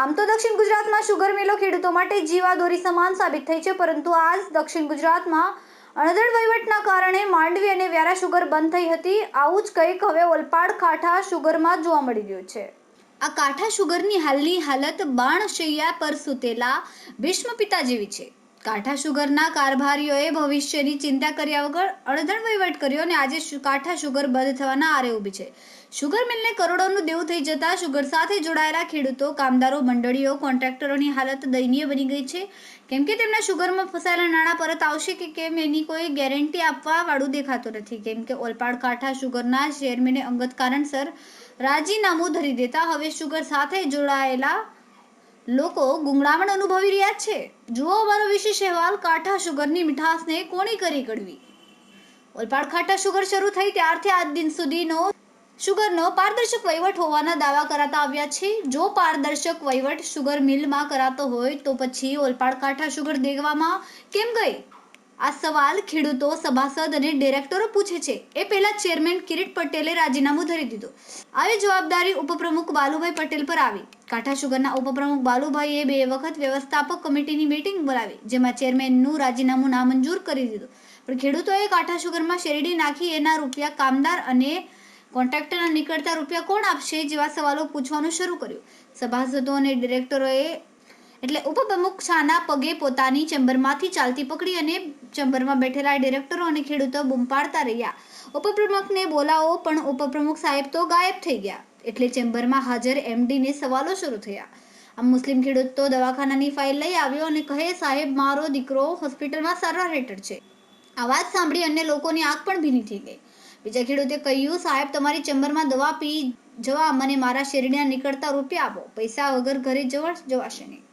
આમ તો દક્ષિણ ગુજરાતમાં શુગર મિલો ખેડૂતો માટે જીવાદોરી સમાન સાબિત થઈ છે, પરંતુ આજ દક્ષિણ ગુજરાતમાં અણધડ વહીવટના કારણે માંડવી અને વ્યારા શુગર બંધ થઈ હતી. આવું જ કંઈક હવે ઓલપાડ કાંઠા શુગરમાં જોવા મળી રહ્યું છે. આ કાંઠા શુગરની હાલની હાલત બાણશૈયા પર સૂતેલા ભીષ્મ પિતા જેવી છે. કાંઠા શુગરના કારભારીઓએ ભવિષ્યની ચિંતા કર્યા વગર અડધણ વહીવટ કર્યો અને આજે કાંઠા શુગર બંધ થવાના આરે ઊભી છે. શુગર મિલને કરોડોનું દેવું થઈ જતા શુગર સાથે જોડાયેલા ખેડૂતો, કામદારો, મંડળીઓ, કોન્ટ્રાક્ટરોની હાલત દયનીય બની ગઈ છે. કેમ કે તેમના શુગરમાં ફસાયેલા નાણાં પરત આવશે કે કેમ એની કોઈ ગેરંટી આપવા વાળું દેખાતું નથી. કેમ કે ઓલપાડ કાંઠા શુગરના ચેરમેને અંગત કારણસર રાજીનામું ધરી દેતા હવે શુગર સાથે જોડાયેલા લોકો ગુંગળામણ અનુભવી રહ્યા છે. જુઓ અમારો વિશેષ અહેવાલ, કાંઠા શુગરની મીઠાશને કોની કરી કડવી? ઓલપાડ ખાટા શુગર શરૂ થઈ ત્યારથી આજ દિન સુધીનો શુગરનો પારદર્શક વહીવટ હોવાના દાવા કરાતા આવ્યા છે. જો પારદર્શક વહીવટ શુગર મિલમાં કરાતો હોય તો પછી ઓલપાડ કાંઠા શુગર દેખવામાં કેમ ગઈ? આ સવાલ ખેડૂતો, સભાસદ અને ડિરેક્ટરો પૂછે છે. એ પહેલા ચેરમેન કિરીટ પટેલે રાજીનામું ધરી દીધું. આવી જવાબદારી ઉપપ્રમુખ બાલુભાઈ પટેલ પર આવી. કાંઠા સુગરના ઉપપ્રમુખ બાલુભાઈએ બે વખત વ્યવસ્થાપક કમિટીની મીટિંગ બોલાવી, જેમાં ચેરમેનનું રાજીનામું નામંજૂર કરી દીધું. પણ ખેડૂતોએ કાંઠા સુગરમાં શેરડી નાખી, એના રૂપિયા કામદાર અને કોન્ટ્રાક્ટરના નીકળતા રૂપિયા કોણ આપશે જેવા સવાલો પૂછવાનું શરૂ કર્યું. સભાસદો અને ડિરેક્ટરોએ એટલે ઉપપ્રમુખ શાના પગે પોતાની ચેમ્બરમાંથી ચાલતી પકડી અને ચેમ્બરમાં બેઠેલા ડિરેક્ટરો અને ખેડૂતો બૂમ પાડતા રહ્યા. ઉપપ્રમુખને બોલાવો, પણ ઉપપ્રમુખ સાહેબ તો ગાયબ થઈ ગયા, એટલે ચેમ્બરમાં હાજર એમડીને સવાલો શરૂ થયા. આમ મુસ્લિમ ખેડૂત તો દવાખાનાની ફાઇલ લઈ આવ્યો અને કહે, સાહેબ, મારો દીકરો હોસ્પિટલમાં સારવાર હેઠળ છે. આ વાત સાંભળી અન્ય લોકોની આંખ પણ ભીની થઈ ગઈ. બીજા ખેડૂતે કહ્યું, સાહેબ, તમારી ચેમ્બરમાં દવા પી, જવા, મને મારા શેરડીના નીકળતા રૂપિયા આપો, પૈસા વગર ઘરે જવા જવાશે નહીં.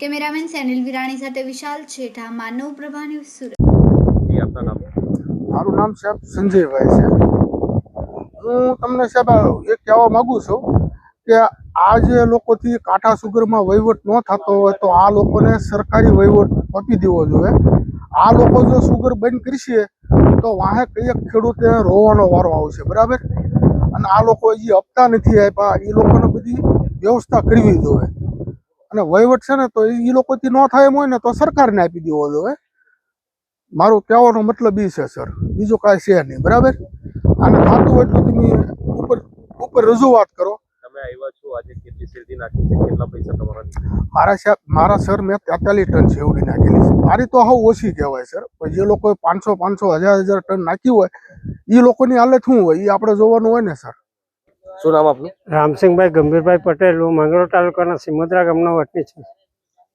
કેમેરામેન સેનિલ વિરાણી સાથે વિશાલ છેઠા માનવ પ્રભા ન્યૂઝ સુરત. જી આપના નામ? મારું નામ સાહેબ સંજયભાઈ છે. હું તમને સાહેબ એ કહેવા માંગુ છું કે આ જે લોકોથી કાંઠા સુગરમાં વહીવટ ન થતો હોય તો આ લોકોને સરકારી વહીવટ આપી દેવો જોઈએ. આ લોકો જો સુગર બંધ કરીશે તો વાહે કઈ ખેડૂતે રોવાનો વારો આવશે બરાબર? અને આ લોકો હજી હપ્તા નથી આપ્યા એ લોકોને બધી વ્યવસ્થા કરવી જોઈએ. અને વહીવટ છે ને તો એ લોકોથી ન થાય એમ હોય ને તો સરકારને આપી દેવો જોઈએ. મારું કહેવાનો મતલબ એ છે સર. બીજું કાંઈ છે નહીં બરાબર? આને થતું હોય તો તમે ઉપર ઉપર રજૂઆત કરો. તમે આવ્યા છો આજે કેટલી શેરડી નાખી છે કેટલા પૈસા તમારા મારા સાહેબ મારા સર મેં તેતાલીસ ટન શેવડી નાખેલી છે. મારી તો હવે ઓછી કહેવાય સર. પણ જે લોકોએ પાંચસો પાંચસો હજાર હજાર ટન નાખ્યું હોય એ લોકોની હાલત શું હોય? એ આપણે જોવાનું હોય ને સર. શું નામ આપનું? રામસિંહભાઈ ગંભીરભાઈ પટેલ હું માંગરોળ તાલુકાના સિમોદરા ગામનો વતની છું.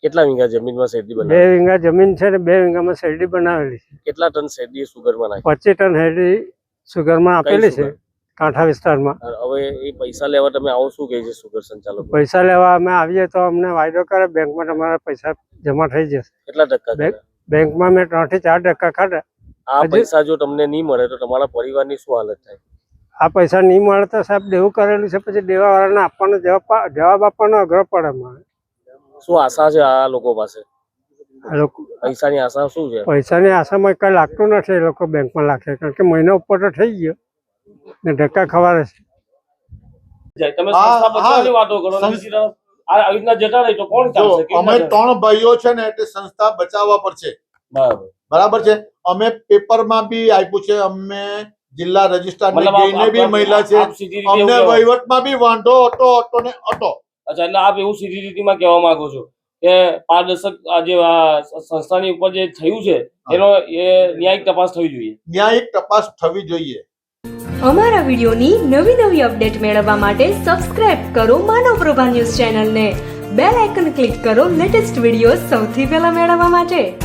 કેટલા વિંગા જમીનમાં શેરડી બે બનાવી જમીન છે ને બે વીઘામાં શેરડી બનાવેલી છે. કેટલા ટન શેરડી સુગરમાં નાખી? પચીસ ટન શેરડી સુગરમાં આપેલી છે કાંઠા વિસ્તારમાં. હવે એ પૈસા લેવા તમે આવો શું કહે છે સુગર સંચાલક? પૈસા લેવા અમે આવીએ તો અમને વાયદો કરે બેંકમાં તમારા પૈસા જમા થઈ જશે. કેટલા ટકા? બેંકમાં મેં ત્રણથી ચાર ટકા ખાધા. આ પૈસા જો તમને નહીં મળે તો તમારા પરિવારની શું હાલત થાય? આ પૈસા નહીં મળે તો સાહેબ દેવું કરેલું છે પછી દેવાવાળાને આપવાનો જવાબ જવાબ આપવાનો અઘરો પડે મારે. શું આશા છે આ લોકો પાસે? પૈસાની આશા શું છે? પૈસાની આશામાં કઈ લાગતું નથી એ લોકો બેંકમાં લાગશે કારણ કે મહિના ઉપર તો થઈ ગયો ને ધક્કા ખવારે છે. તમે સંસ્થા બચાવવાની વાતો કરો અને સંસ- બીજી તરફ આ આવી રીતના જતા રહી તો કોણ ચાલશે? અમે? ત્રણ ભાઈઓ છે ને એટલે સંસ્થા બચાવવા પડશે બરાબર. બરાબર છે? અમે પેપરમાં બી આપ્યું છે અમે જિલ્લા રજિસ્ટ્રાર જઈને બી મહિલા છે અમને વહીવટમાં બી વાંધો હતો હતો ને હતો. અચ્છા એટલે આપ એવું સીધી રીતિમાં કહેવા માંગો છો કે પારદર્શક આજે આ સંસ્થાની ઉપર જે થયું છે એનો એ ન્યાયિક તપાસ થવી જોઈએ. ન્યાયિક તપાસ થવી જોઈએ. અમારા વિડીયોની નવી નવી અપડેટ મેળવવા માટે સબસ્ક્રાઇબ કરો માનવ પ્રભા ન્યૂઝ ચેનલને. બેલ આઇકન ક્લિક કરો લેટેસ્ટ વીડિયો સૌથી પહેલા મેળવવા માટે.